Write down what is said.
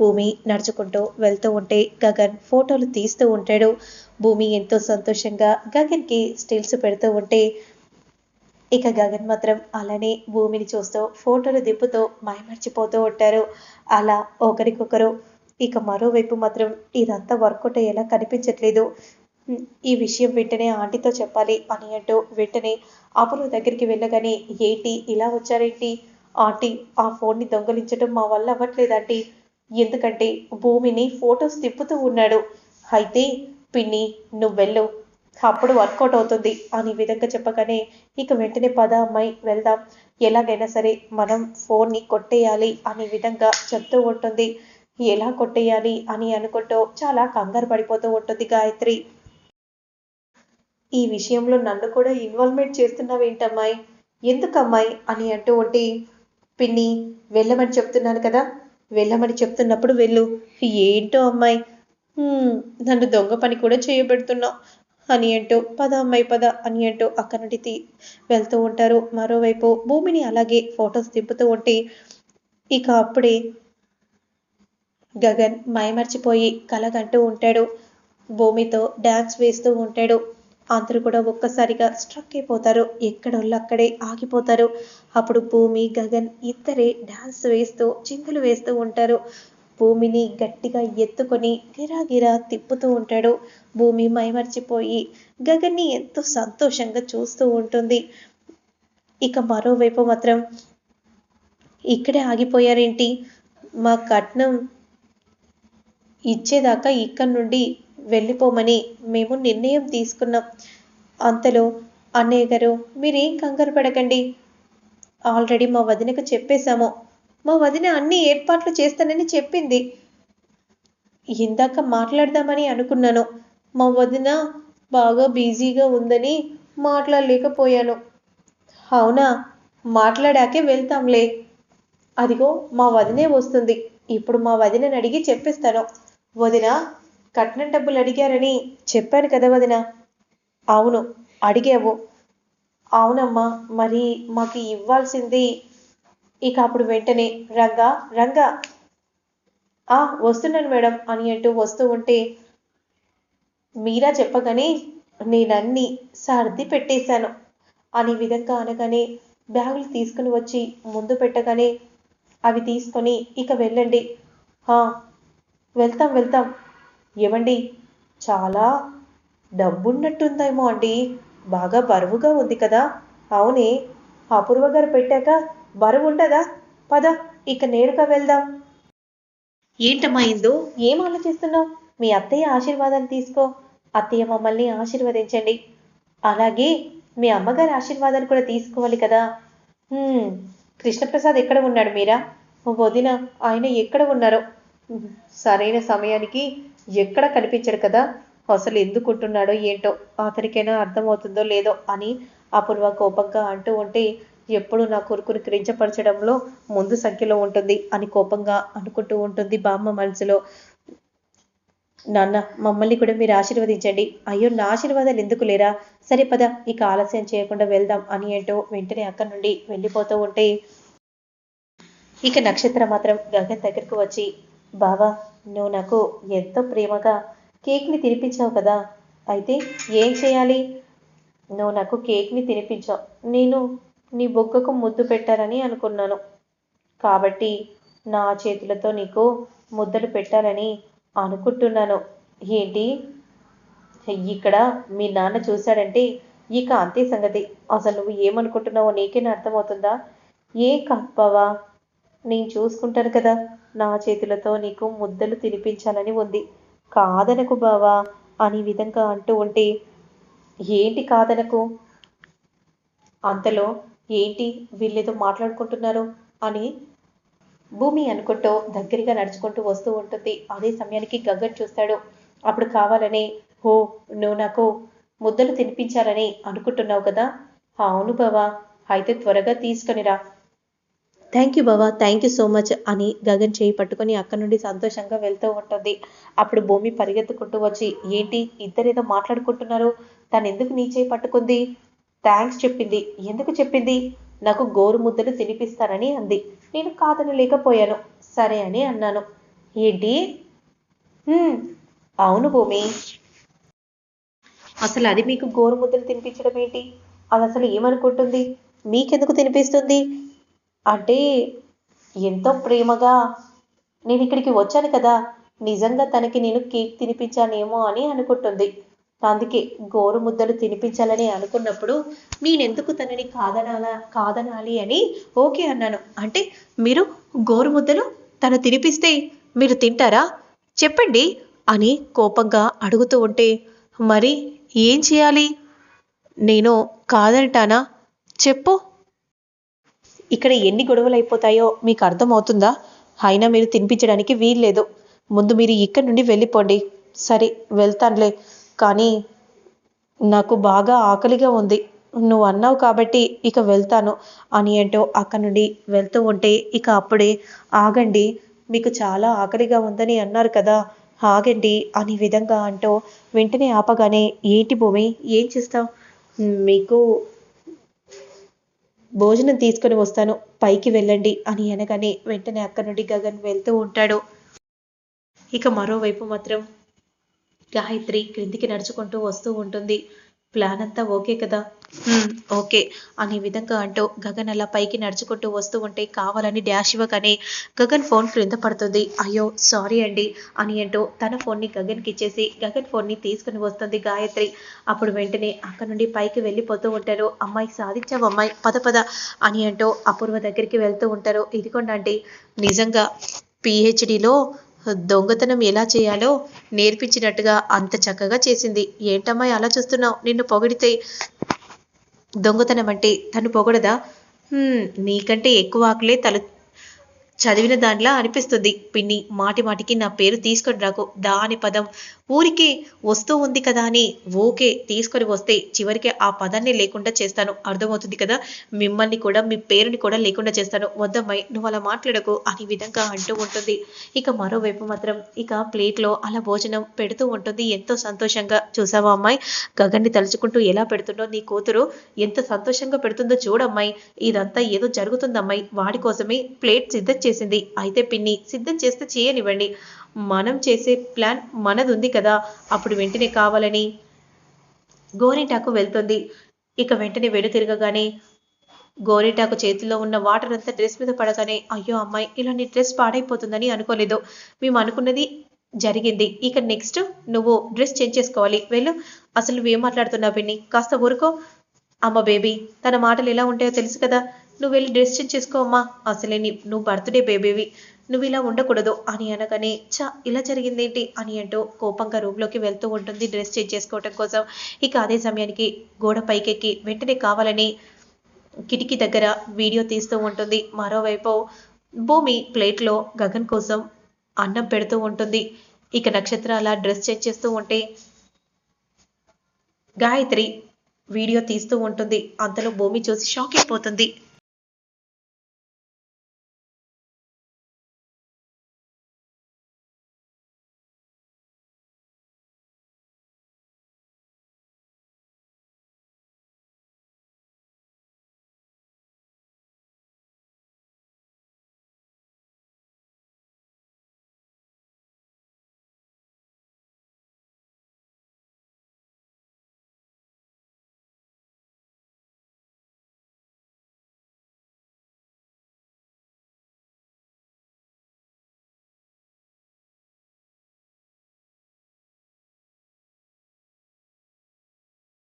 భూమి నడుచుకుంటూ వెళ్తూ ఉంటే గగన్ ఫోటోలు తీస్తూ ఉంటాడు. భూమి ఎంతో సంతోషంగా గగన్కి స్టిల్స్ పెడుతూ ఉంటే ఇక గగన్ మాత్రం అలానే భూమిని చూస్తూ ఫోటోలు దిప్పుతో మైమర్చిపోతూ ఉంటారు. అలా ఒకరికొకరు ఇక మరోవైపు మాత్రం ఇదంతా వర్కౌట్ అయ్యేలా కనిపించట్లేదు. ఈ విషయం వెంటనే ఆంటీతో చెప్పాలి అని అంటూ వెంటనే అపూర్వ దగ్గరికి వెళ్ళగానే ఏంటి? ఇలా వచ్చారేంటి? ఆంటీ ఆ ఫోన్ని దొంగలించడం మా వల్ల అవ్వట్లేదు ఆంటీ. ఎందుకంటే భూమిని ఫొటోస్ తిప్పుతూ ఉన్నాడు. అయితే పిన్ని నువ్వు వెళ్ళు. అప్పుడు వర్కౌట్ అవుతుంది అని విధంగా చెప్పగానే ఇక వెంటనే పద అమ్మాయి వెళ్దాం. ఎలాగైనా సరే మనం ఫోన్ని కొట్టేయాలి అనే విధంగా చెప్తూ ఉంటుంది. ఎలా కొట్టేయాలి అని అనుకుంటూ చాలా కంగారు పడిపోతూ ఉంటుంది గాయత్రి. ఈ విషయంలో నన్ను కూడా ఇన్వాల్వ్మెంట్ చేస్తున్నావేంటమ్మాయి? ఎందుకమ్మాయి? అని అంటూ ఉంటే పిన్ని వెళ్ళమని చెప్తున్నాను కదా. వెళ్ళమని చెప్తున్నప్పుడు వెళ్ళు. ఏంటో అమ్మాయి? నన్ను దొంగ పని కూడా చేయబెడుతున్నావు. అని అంటూ పద అమ్మాయి పద అని అంటూ అక్కడి నుండి వెళ్తూ ఉంటారు. మరోవైపు భూమిని అలాగే ఫొటోస్ దింపుతూ ఉంటే ఇక అప్పుడే గగన్ మైమర్చిపోయి కలగంటూ ఉంటాడు. భూమితో డ్యాన్స్ వేస్తూ ఉంటాడు. అందరూ కూడా ఒక్కసారిగా స్ట్రక్ అయిపోతారు. ఎక్కడోళ్ళు అక్కడే ఆగిపోతారు. అప్పుడు భూమి గగన్ ఇద్దరే డ్యాన్స్ వేస్తూ చిందులు వేస్తూ ఉంటారు. భూమిని గట్టిగా ఎత్తుకొని గిరాగిరా తిప్పుతూ ఉంటాడు. భూమి మైమర్చిపోయి గగన్ని ఎంతో సంతోషంగా చూస్తూ ఉంటుంది. ఇక మరోవైపు మాత్రం ఇక్కడే ఆగిపోయారేంటి? మా కట్నం ఇచ్చేదాకా ఇక్కడి నుండి వెళ్ళిపోమని మేము నిర్ణయం తీసుకున్నాం. అంతలో అన్నయ్య గారు మీరేం కంగారు పడకండి. ఆల్రెడీ మా వదినకు చెప్పేశాము. మా వదిన అన్ని ఏర్పాట్లు చేస్తానని చెప్పింది. ఇందాక మాట్లాడదామని అనుకున్నాను. మా వదిన బాగా బిజీగా ఉందని మాట్లాడలేకపోయాను. అవునా మాట్లాడాకే వెళ్తాంలే. అదిగో మా వదినే వస్తుంది. ఇప్పుడు మా వదినని అడిగి చెప్పేస్తాను. వదిన కట్నం డబ్బులు అడిగారని చెప్పాను కదా వదిన. అవును అడిగావు. అవునమ్మా మరి మాకు ఇవ్వాల్సింది ఇక అప్పుడు వెంటనే రంగా రంగా. ఆ వస్తున్నాను మేడం అని అంటూ వస్తూ ఉంటే మీరా చెప్పగానే నేనన్నీ సర్ది పెట్టేశాను. అనే విధంగా అనగానే బ్యాగులు తీసుకుని వచ్చి ముందు పెట్టగానే అవి తీసుకొని ఇక వెళ్ళండి. వెళ్తాం వెళ్తాం. ఏమండి? చాలా డబ్బున్నట్టుందేమో అండి. బాగా బరువుగా ఉంది కదా. అవునే అపూర్వ గారు పెట్టాక బరువు ఉండదా? పద ఇక నేరుగా వెళ్దాం. ఏంటమ్మా ఇందు? ఏం ఆలోచిస్తున్నావు? మీ అత్తయ్య ఆశీర్వాదాలు తీసుకో. అత్తయ్య మమ్మల్ని ఆశీర్వదించండి. అలాగే మీ అమ్మగారి ఆశీర్వాదాలు కూడా తీసుకోవాలి కదా. "హ్మ్, కృష్ణప్రసాద్ ఎక్కడ ఉన్నాడు మీరా? వదిన ఆయన ఎక్కడ ఉన్నారో? "హ్మ్, సరైన సమయానికి ఎక్కడ కనిపించాడు కదా? అసలు ఎందుకుంటున్నాడో ఏంటో అతనికైనా అర్థమవుతుందో లేదో అని అపూర్వ కోపంగా అంటూ ఉంటే ఎప్పుడు నా కొడుకుని క్రించపరచడంలో ముందు సంఖ్యలో ఉంటుంది అని కోపంగా అనుకుంటూ ఉంటుంది బామ్మ మనసులో. నాన్న మమ్మల్ని కూడా మీరు ఆశీర్వదించండి. అయ్యో నా ఆశీర్వాదాలు ఎందుకు లేరా? సరే పద ఇక ఆలస్యం చేయకుండా వెళ్దాం అని ఏంటో వెంటనే అక్కడి నుండి వెళ్ళిపోతూ ఉంటే ఇక నక్షత్రం మాత్రం గగన్ దగ్గరకు వచ్చి బావా నువ్వు నాకు ఎంతో ప్రేమగా కేక్ని తినిపించావు కదా. అయితే ఏం చేయాలి? నువ్వు నాకు కేక్ని తినిపించావు. నేను నీ బొగ్గకు ముద్దు పెట్టాలని అనుకున్నాను. కాబట్టి నా చేతులతో నీకు ముద్దలు పెట్టాలని అనుకుంటున్నాను. ఏంటి? ఇక్కడ మీ నాన్న చూశాడంటే ఇక అంతే సంగతి. అసలు నువ్వు ఏమనుకుంటున్నావో నీకేనా అర్థమవుతుందా? ఏ కప్పవా నేను చూసుకుంటాను కదా. నా చేతులతో నీకు ముద్దలు తినిపించాలని ఉంది. కాదనకు బావా అని విధంగా అంటూ ఉంటే ఏంటి కాదనకు? అంతలో ఏంటి వీళ్ళేదో మాట్లాడుకుంటున్నారు అని భూమి అనుకుంటూ దగ్గరగా నడుచుకుంటూ వస్తూ ఉంటుంది. అదే సమయానికి గగన్ చూస్తాడు. అప్పుడు కావాలని ఓ నువ్వు నాకు ముద్దలు తినిపించాలని అనుకుంటున్నావు కదా? అవును బావా అయితే త్వరగా తీసుకొనిరా థ్యాంక్ యూ బావా థ్యాంక్ యూ సో మచ్ అని గగన్ చేయి పట్టుకొని అక్కడి నుండి సంతోషంగా వెళ్తూ ఉంటుంది. అప్పుడు భూమి పరిగెత్తుకుంటూ వచ్చి ఏంటి ఇద్దరేదో మాట్లాడుకుంటున్నారు? తను ఎందుకు నీ చేయి పట్టుకుంది? థ్యాంక్స్ చెప్పింది. ఎందుకు చెప్పింది? నాకు గోరు ముద్దలు తినిపిస్తానని అంది. నేను కాదని లేకపోయాను. సరే అని అన్నాను. ఏంటి? అవును భూమి. అసలు అది మీకు గోరుముద్దలు తినిపించడం ఏంటి? అది అసలు ఏమనుకుంటుంది? మీకెందుకు తినిపిస్తుంది? అంటే ఎంతో ప్రేమగా నేను ఇక్కడికి వచ్చాను కదా. నిజంగా తనకి నేను కేక్ తినిపించానేమో అని అనుకుంటుంది. అందుకే గోరు ముద్దలు తినిపించాలని అనుకున్నప్పుడు నేనెందుకు తనని కాదనాలా కాదనాలి అని ఓకే అన్నాను. అంటే మీరు గోరు ముద్దలు తను తినిపిస్తే మీరు తింటారా? చెప్పండి అని కోపంగా అడుగుతూ ఉంటే మరి ఏం చేయాలి? నేను కాదంటానా? చెప్పు. ఇక్కడ ఎన్ని గొడవలు అయిపోతాయో మీకు అర్థమవుతుందా? అయినా మీరు తినిపించడానికి వీల్లేదు. ముందు మీరు ఇక్కడి నుండి వెళ్ళిపోండి. సరే వెళ్తానులే. కానీ నాకు బాగా ఆకలిగా ఉంది. నువ్వు అన్నావు కాబట్టి ఇక వెళ్తాను అని అంటూ అక్కడి నుండి వెళ్తూ ఉంటే ఇక అప్పుడే ఆగండి మీకు చాలా ఆకలిగా ఉందని అన్నారు కదా ఆగండి అని విధంగా అంటూ వెంటనే ఆపగానే ఏంటి భూమి? ఏం చేస్తావు? మీకు భోజనం తీసుకొని వస్తాను పైకి వెళ్ళండి అని అనగానే వెంటనే అక్కడి నుండి గగన్ వెళ్తూ ఉంటాడు. ఇక మరోవైపు మాత్రం గాయత్రి క్రిందికి నడుచుకుంటూ వస్తూ ఉంటుంది. ప్లాన్ అంతా ఓకే కదా? ఓకే. అనే విధంగా అంటూ గగన్ అలా పైకి నడుచుకుంటూ వస్తూ ఉంటే కావాలని డాష్ ఇవ్వగానే గగన్ ఫోన్ క్రింద పడుతుంది. అయ్యో సారీ అండి అని అంటూ తన ఫోన్ని గగన్కి ఇచ్చేసి గగన్ ఫోన్ని తీసుకుని వస్తుంది గాయత్రి. అప్పుడు వెంటనే అక్కడ నుండి పైకి వెళ్ళిపోతూ ఉంటారు. అమ్మాయి సాధించావు అమ్మాయి పద పద అని అంటూ అపూర్వ దగ్గరికి వెళ్తూ ఉంటారు. ఇదిగోండి ఆంటీ నిజంగా పిహెచ్డిలో దొంగతనం ఎలా చేయాలో నేర్పించినట్టుగా అంత చక్కగా చేసింది. ఏంటమ్మా అలా చూస్తున్నావు? నిన్ను పొగిడితే దొంగతనం అంటే తను పొగడదా? "హ్మ్, నీకంటే ఎక్కువ ఆకులే తలు చదివిన దానిలా అనిపిస్తుంది. పిన్ని మాటి మాటికి నా పేరు తీసుకొని రాకు. దాని పదం ఊరికే వస్తూ ఉంది కదా అని ఓకే తీసుకొని వస్తే చివరికి ఆ పదాన్ని లేకుండా చేస్తాను. అర్థమవుతుంది కదా? మిమ్మల్ని కూడా మీ పేరుని కూడా లేకుండా చేస్తాను. వద్దమ్మాయి నువ్వు అలా మాట్లాడకు అని విధంగా అంటూ ఉంటుంది. ఇక మరోవైపు మాత్రం ఇక ప్లేట్లో అలా భోజనం పెడుతూ ఉంటుంది. ఎంతో సంతోషంగా. చూసావా అమ్మాయి? గగన్ని తలుచుకుంటూ ఎలా పెడుతుందో నీ కూతురు ఎంత సంతోషంగా పెడుతుందో చూడమ్మాయి. ఇదంతా ఏదో జరుగుతుందమ్మాయి. వాడి కోసమే ప్లేట్ సిద్ధం చేసింది. అయితే పిన్ని సిద్ధం చేస్తే చేయనివ్వండి. మనం చేసే ప్లాన్ మనది ఉంది కదా. అప్పుడు వెంటనే కావాలని గోరింటాకు వెళ్తుంది. ఇక వెంటనే వెనుతిరగగానే గోరింటాకు చేతిలో ఉన్న వాటర్ అంతా డ్రెస్ మీద పడగానే అయ్యో అమ్మాయి ఇలా నీ డ్రెస్ పాడైపోతుందని అనుకోలేదు. మేము అనుకున్నది జరిగింది. ఇక నెక్స్ట్ నువ్వు డ్రెస్ చేంజ్ చేసుకోవాలి. వెళ్ళు. అసలు నువ్వేం మాట్లాడుతున్నావు పిన్ని? కాస్త ఊరుకో. అమ్మ బేబీ తన మాటలు ఎలా ఉంటాయో తెలుసు కదా. నువ్వు వెళ్ళి డ్రెస్ చేంజ్ చేసుకో అమ్మా. అసలే నీ నువ్వు బర్త్డే బేబీవి. నువ్వు ఇలా ఉండకూడదు అని అనగానే చా ఇలా జరిగిందేంటి అని అంటూ కోపంగా రూమ్లోకి వెళ్తూ ఉంటుంది డ్రెస్ చేంజ్ చేసుకోవటం కోసం. ఇక అదే సమయానికి గోడ పైకెక్కి వెంటనే కావాలని కిటికీ దగ్గర వీడియో తీస్తూ ఉంటుంది. మరోవైపు భూమి ప్లేట్లో గగన్ కోసం అన్నం పెడుతూ ఉంటుంది. ఇక నక్షత్రాల డ్రెస్ చేంజ్ చేస్తూ ఉంటే గాయత్రి వీడియో తీస్తూ ఉంటుంది. అంతలో భూమి చూసి షాక్ అయిపోతుంది.